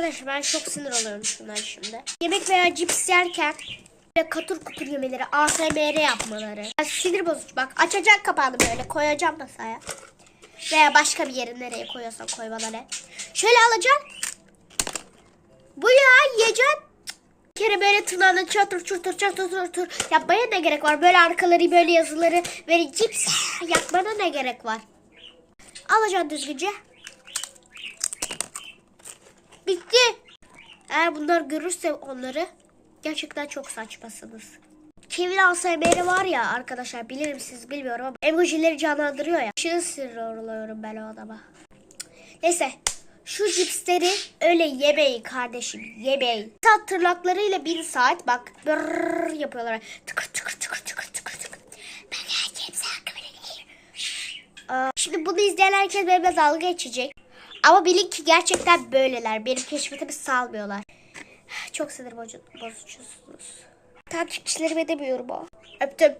Arkadaşlar ben çok sinir oluyorum şundan şimdi. Yemek veya cips yerken böyle katır kutur yemeleri, ASMR yapmaları. Yani sinir bozucu. Bak açacak kapağını böyle koyacağım masaya. Veya başka bir yere nereye koyuyorsan koy bana ne. Şöyle alacaksın. Bu ya yiyeceksin. Bir kere böyle tırnağını çatır çatır çatır çatır yapmaya ne gerek var? Böyle arkaları böyle yazıları böyle cips yapmana ne gerek var? Alacaksın düzgünce. Bitti. Eğer bunlar görürse onları gerçekten çok saçmasınız. Kevin ASMR'i var ya arkadaşlar bilirim siz bilmiyorum ama emojileri canlandırıyor ya. Aşırı sinir oluyorum ben o adama. Neyse şu cipsleri öyle yemeyin kardeşim yemeyin. Saat tırnaklarıyla bir saat bak brrrr yapıyorlar. Tıkır tıkır tıkır tıkır tıkır tıkır. Ben hakkımı Aa, Şimdi bunu izleyen herkes benimle dalga geçecek. Ama bilin ki gerçekten böyleler. Benim keşfetimi salmıyorlar. Çok sinir bozu- bozucusunuz. Takipçilerime demiyorum o. Öptüm.